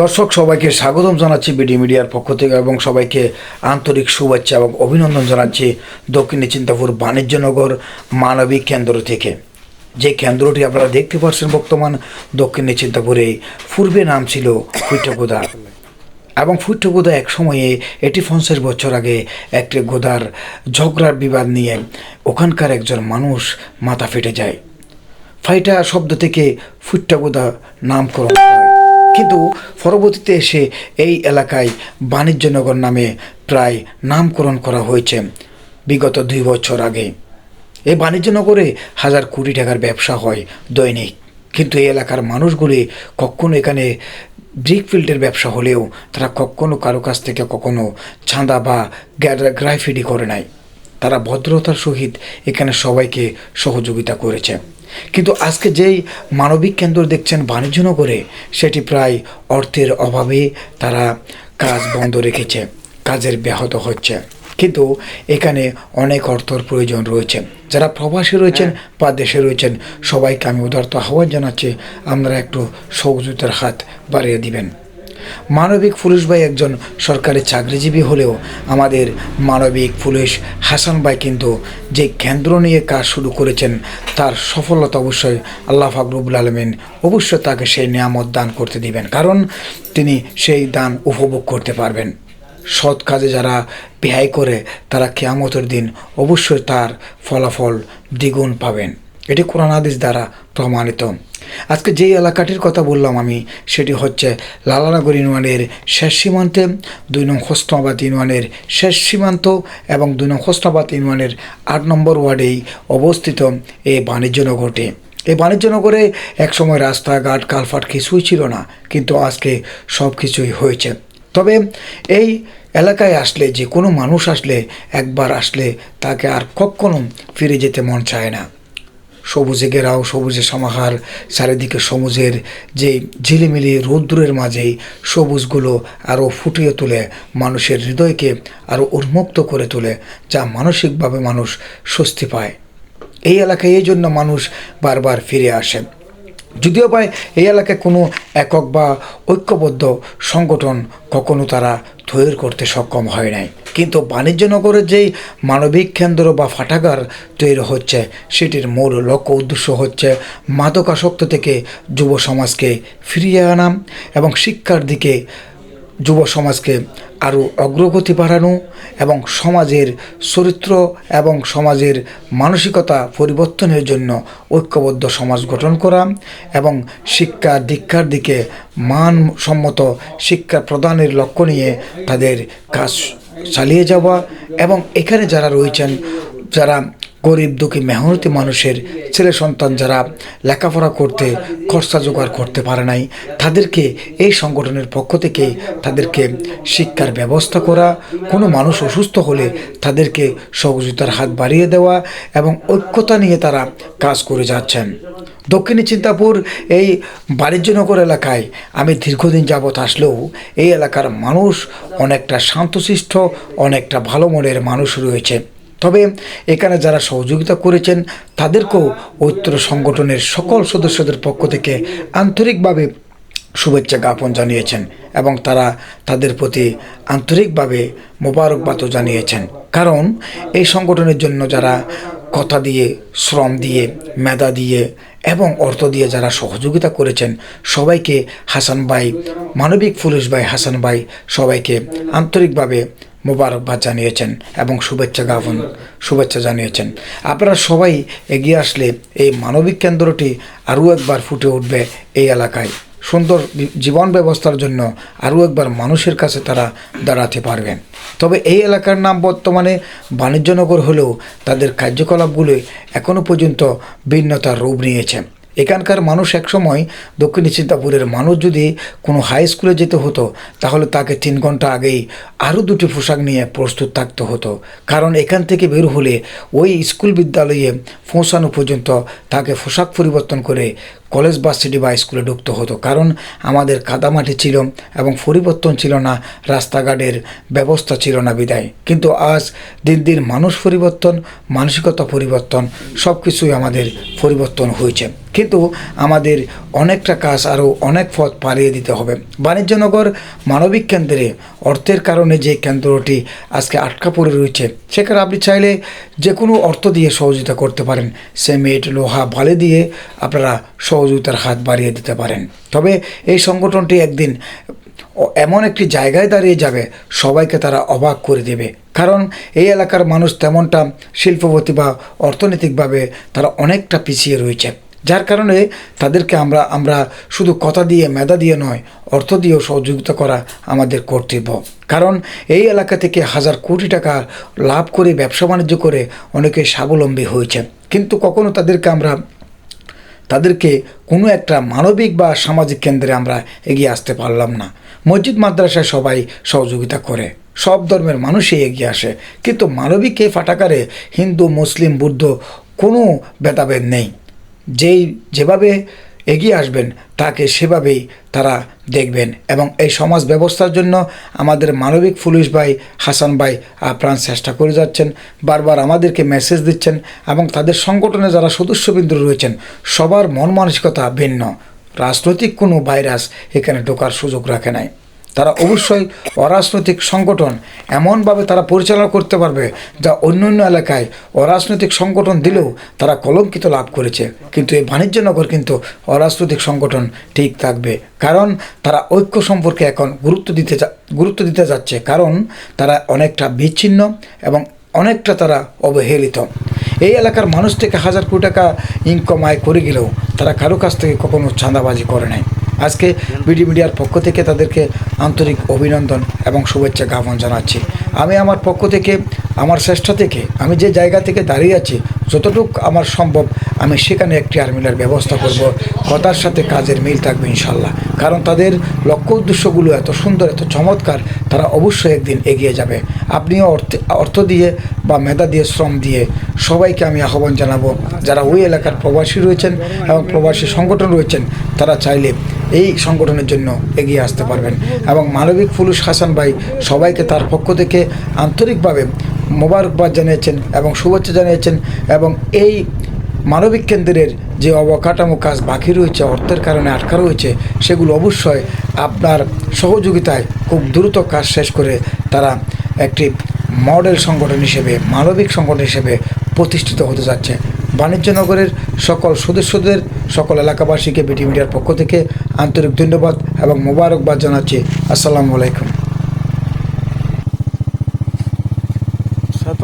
দর্শক, সবাইকে স্বাগতম জানাচ্ছি বিডি মিডিয়ার পক্ষ থেকে এবং সবাইকে আন্তরিক শুভেচ্ছা এবং অভিনন্দন জানাচ্ছি দক্ষিণী চিন্তাপুর বাণিজ্যনগর মানবিক কেন্দ্র থেকে। যে কেন্দ্রটি আপনারা দেখতে পাচ্ছেন বর্তমান দক্ষিণী চিন্তাপুরে পূর্বে নাম ছিল ফুইটাগোদা এবং ফুইটাগোদা এক সময়ে এটি পঞ্চাশ বছর আগে একটি গোদার ঝগড়ার বিবাদ নিয়ে ওখানকার একজন মানুষ মাথা ফেটে যায়। ফাইটা শব্দ থেকে ফুট্টাগোদা নামকরণ হয়। কিন্তু পরবর্তীতে এসে এই এলাকায় বাণিজ্যনগর নামে প্রায় নামকরণ করা হয়েছে বিগত দুই বছর আগে। এই বাণিজ্যনগরে হাজার কোটি টাকার ব্যবসা হয় দৈনিক। কিন্তু এই এলাকার মানুষগুলি কখনো এখানে ব্রিক ফিল্ডের ব্যবসা হলেও তারা কখনো কারও কাছ থেকে কখনো ছাঁদা বা গ্রাফিডি করে নাই। তারা ভদ্রতার সহিত এখানে সবাইকে সহযোগিতা করেছে। কিন্তু আজকে যেই মানবিক কেন্দ্র দেখছেন বাণিজ্যনগরে সেটি প্রায় অর্থের অভাবে তারা কাজ বন্ধ রেখেছে কাজের ব্যাহত হচ্ছে। কিন্তু এখানে অনেক অর্থর প্রয়োজন রয়েছে। যারা প্রবাসী রয়েছেন বা দেশে রয়েছেন সবাইকে আমি উদারত আহ্বান জানাচ্ছি আপনারা একটু সহযোগিতার হাত বাড়িয়ে দিবেন। মানবিক পুলিশ ভাই একজন সরকারি চাকরিজীবী হলেও আমাদের মানবিক পুলিশ হাসান ভাই কিন্তু যে কেন্দ্র নিয়ে কাজ শুরু করেছেন, তার সফলতা অবশ্যই আল্লাহ ফাকরুবুল আলমিন অবশ্যই তাকে সেই নিয়ামত দান করতে দিবেন। কারণ তিনি সেই দান উপভোগ করতে পারবেন। সৎ কাজে যারা ব্যয় করে, তারা কেয়ামতের দিন অবশ্যই তার ফলাফল দ্বিগুণ পাবেন। এটি কোরআন হাদিস দ্বারা প্রমাণিত। আজকে যেই এলাকাটির কথা বললাম আমি, সেটি হচ্ছে লালানগর ইউনিয়নের শেষ সীমান্তে, দুই নং হোসনাবাদ ইউনিয়নের শেষ সীমান্ত এবং দুই নং হোসনাবাদ ইউনিয়নের আট নম্বর ওয়ার্ডেই অবস্থিত এই বাণিজ্যনগরটি এই বাণিজ্যনগরে একসময় রাস্তাঘাট, কালফাট কিছুই ছিল না, কিন্তু আজকে সব কিছুই হয়েছে। তবে এই এলাকায় আসলে, যে কোনো মানুষ আসলে, একবার আসলে তাকে আর কখনো ফিরে যেতে মন চায় না। সবুজে ঘেরাও, সবুজে সমাহার, চারিদিকে সবুজের যে ঝিলিমিলি রৌদ্রের মাঝেই সবুজগুলো আরও ফুটিয়ে তোলে, মানুষের হৃদয়কে আরও উন্মুক্ত করে তোলে, যা মানসিকভাবে মানুষ স্বস্তি পায়। এই এলাকায় এই জন্য মানুষ বারবার ফিরে আসে। যদিও বা এই এলাকায় কোনো একক বা ঐক্যবদ্ধ সংগঠন কখনো তারা তৈরি করতে সক্ষম হয় নাই। কিন্তু বাণিজ্য নগরের যেই মানবিক কেন্দ্র বা ফাটাগার তৈরি হচ্ছে, সেটির মূল লক্ষ্য উদ্দেশ্য হচ্ছে মাদকাসক্ত থেকে যুব সমাজকে ফিরিয়ে আনা এবং শিক্ষার দিকে যুব সমাজকে আরও অগ্রগতি বাড়ানো এবং সমাজের চরিত্র এবং সমাজের মানসিকতা পরিবর্তনের জন্য ঐক্যবদ্ধ সমাজ গঠন করা এবং শিক্ষা দীক্ষার দিকে মানসম্মত শিক্ষা প্রদানের লক্ষ্য নিয়ে তাদের কাজ চালিয়ে যাওয়া এবং এখানে যারা রয়েছেন, যারা গরিব, দুঃখী, মেহনতি মানুষের ছেলে সন্তান যারা লেখাপড়া করতে, খরচা জোগাড় করতে পারে নাই, তাদেরকে এই সংগঠনের পক্ষ থেকে তাদেরকে শিক্ষার ব্যবস্থা করা, কোনো মানুষ অসুস্থ হলে তাদেরকে সহযোগিতার হাত বাড়িয়ে দেওয়া এবং ঐক্যতা নিয়ে তারা কাজ করে যাচ্ছেন। দক্ষিণী চিন্তাপুর এই বাণিজ্যনগর এলাকায় আমি দীর্ঘদিন যাবৎ আসলেও এই এলাকার মানুষ অনেকটা শান্তশিষ্ট, অনেকটা ভালো মনের মানুষ রয়েছে। তবে এখানে যারা সহযোগিতা করেছেন, তাদেরকেও ঐত্র সংগঠনের সকল সদস্যদের পক্ষ থেকে আন্তরিকভাবে শুভেচ্ছা জ্ঞাপন জানিয়েছেন এবং তারা তাদের প্রতি আন্তরিকভাবে মোবারকবাদও জানিয়েছেন। কারণ এই সংগঠনের জন্য যারা কথা দিয়ে, শ্রম দিয়ে, মেধা দিয়ে এবং অর্থ দিয়ে যারা সহযোগিতা করেছেন, সবাইকে হাসান ভাই, মানবিক পুলিশ ভাই হাসান ভাই সবাইকে আন্তরিকভাবে মোবারকবাদ জানিয়েছেন এবং শুভেচ্ছা জ্ঞাপন, শুভেচ্ছা জানিয়েছেন। আপনারা সবাই এগিয়ে আসলে এই মানবিক কেন্দ্রটি আরও একবার ফুটে উঠবে এই এলাকায়। সুন্দর জীবন ব্যবস্থার জন্য আরও একবার মানুষের কাছে তারা দাঁড়াতে পারবেন। তবে এই এলাকার নাম বর্তমানে বাণিজ্যনগর হলেও তাদের কার্যকলাপগুলি এখনও পর্যন্ত ভিন্নতার রূপ নিয়েছে। এখানকার মানুষ একসময় দক্ষিণ চিন্তাপুরের মানুষ যদি কোনো হাই স্কুলে যেতে হতো, তাহলে তাকে তিন ঘণ্টা আগেই আরও দুটি পোশাক নিয়ে প্রস্তুত থাকতে হতো। কারণ এখান থেকে বের হলে ওই স্কুল বিদ্যালয়ে পৌঁছানো পর্যন্ত তাকে পোশাক পরিবর্তন করে কলেজ বা সিটি বা স্কুলে ঢুকতে হতো। কারণ আমাদের কাদামাটি ছিল এবং পরিবর্তন ছিল না, রাস্তাঘাটের ব্যবস্থা ছিল না বিদায়। কিন্তু আজ দিন দিন মানুষ পরিবর্তন, মানসিকতা পরিবর্তন সব কিছুই আমাদের পরিবর্তন হয়েছে। কিন্তু আমাদের অনেকটা কাজ আরও অনেক পথ পালিয়ে দিতে হবে। বাণিজ্যনগর মানবিক কেন্দ্রে অর্থের কারণে যে কেন্দ্রটি আজকে আটকা পড়ে রয়েছে, সেখানে আপনি চাইলে যে কোনো অর্থ দিয়ে সহযোগিতা করতে পারেন। সিমেন্ট লোহা, বালি দিয়ে আপনারা সহযোগিতার হাত বাড়িয়ে দিতে পারেন। তবে এই সংগঠনটি একদিন এমন একটি জায়গায় দাঁড়িয়ে যাবে, সবাইকে তারা অবাক করে দেবে। কারণ এই এলাকার মানুষ তেমনটা শিল্পপতি বা অর্থনৈতিকভাবে তারা অনেকটা পিছিয়ে রয়েছে। যার কারণে তাদেরকে আমরা আমরা শুধু কথা দিয়ে, মেধা দিয়ে নয়, অর্থ দিয়েও সহযোগিতা করা আমাদের কর্তব্য। কারণ এই এলাকা থেকে হাজার কোটি টাকা লাভ করে, ব্যবসা বাণিজ্য করে অনেকে স্বাবলম্বী হয়েছে। কিন্তু কখনো তাদেরকে আমরা তাদেরকে কোনো একটা মানবিক বা সামাজিক কেন্দ্রে আমরা এগিয়ে আসতে পারলাম না। মসজিদ, মাদ্রাসায় সবাই সহযোগিতা করে। সব ধর্মের মানুষই এগিয়ে আসে। কিন্তু মানবিক এই ফাটাকারে হিন্দু, মুসলিম, বৌদ্ধ কোনো ভেদাভেদ নেই। যেই যেভাবে এগিয়ে আসবেন, তাকে সেভাবেই তারা দেখবেন। এবং এই সমাজ ব্যবস্থার জন্য আমাদের মানবিক পুলিশ ভাই, হাসান ভাই, আপ্রাণ চেষ্টা করে যাচ্ছেন, বারবার আমাদেরকে মেসেজ দিচ্ছেন এবং তাদের সংগঠনে যারা সদস্যবিন্দু রয়েছেন, সবার মন মানসিকতা ভিন্ন। রাজনৈতিক কোনো ভাইরাস এখানে ঢোকার সুযোগ রাখে নাই। তারা অবশ্যই অরাজনৈতিক সংগঠন এমনভাবে তারা পরিচালনা করতে পারবে যা অন্য অন্য এলাকায় অরাজনৈতিক সংগঠন দিলেও তারা কলঙ্কিত লাভ করেছে। কিন্তু এই বাণিজ্যনগর কিন্তু অরাজনৈতিক সংগঠন ঠিক থাকবে। কারণ তারা ঐক্য সম্পর্কে এখন গুরুত্ব দিতে গুরুত্ব দিতে যাচ্ছে। কারণ তারা অনেকটা বিচ্ছিন্ন এবং অনেকটা তারা অবহেলিত। এই এলাকার মানুষ থেকে হাজার কোটি টাকা ইনকাম আয় করে গেলেও তারা কারও কাছ থেকে কখনো চাঁদাবাজি করে নাই। আজকে বিডি মিডিয়ার পক্ষ থেকে তাদেরকে আন্তরিক অভিনন্দন এবং শুভেচ্ছা জ্ঞাপন জানাচ্ছি। আমি আমার পক্ষ থেকে, আমার চেষ্টা থেকে, আমি যে জায়গা থেকে দাঁড়িয়ে আছি, যতটুকু আমার সম্ভব আমি সেখানে একটি আর্মিলার ব্যবস্থা করব। কথার সাথে কাজের মিল থাকবে ইনশাল্লাহ। কারণ তাদের লক্ষ্য উদ্দেশ্যগুলো এত সুন্দর, এত চমৎকার, তারা অবশ্যই একদিন এগিয়ে যাবে। আপনিও অর্থ দিয়ে বা মেধা দিয়ে, শ্রম দিয়ে সবাইকে আমি আহ্বান জানাব। যারা ওই এলাকার প্রবাসী রয়েছেন এবং প্রবাসী সংগঠন রয়েছেন, তারা চাইলে এই সংগঠনের জন্য এগিয়ে আসতে পারবেন। এবং মানবিক ফুলুস হাসান ভাই সবাইকে তার পক্ষ থেকে আন্তরিকভাবে মোবারকবাদ জানিয়েছেন এবং শুভেচ্ছা জানিয়েছেন এবং এই মানবিক কেন্দ্রের যে অবকাঠামো কাজ বাকি রয়েছে, অর্থের কারণে আটকা রয়েছে, সেগুলো অবশ্যই আপনার সহযোগিতায় খুব দ্রুত কাজ শেষ করে তারা একটি মডেল সংগঠন হিসেবে, মানবিক সংগঠন হিসেবে প্রতিষ্ঠিত হতে যাচ্ছে। বাণিজ্যনগরের সকল সদস্যদের, সকল এলাকাবাসীকে বিটি মিডিয়ার পক্ষ থেকে আন্তরিক ধন্যবাদ এবং মোবারকবাদ জানাচ্ছি। আসসালামু আলাইকুম। সাত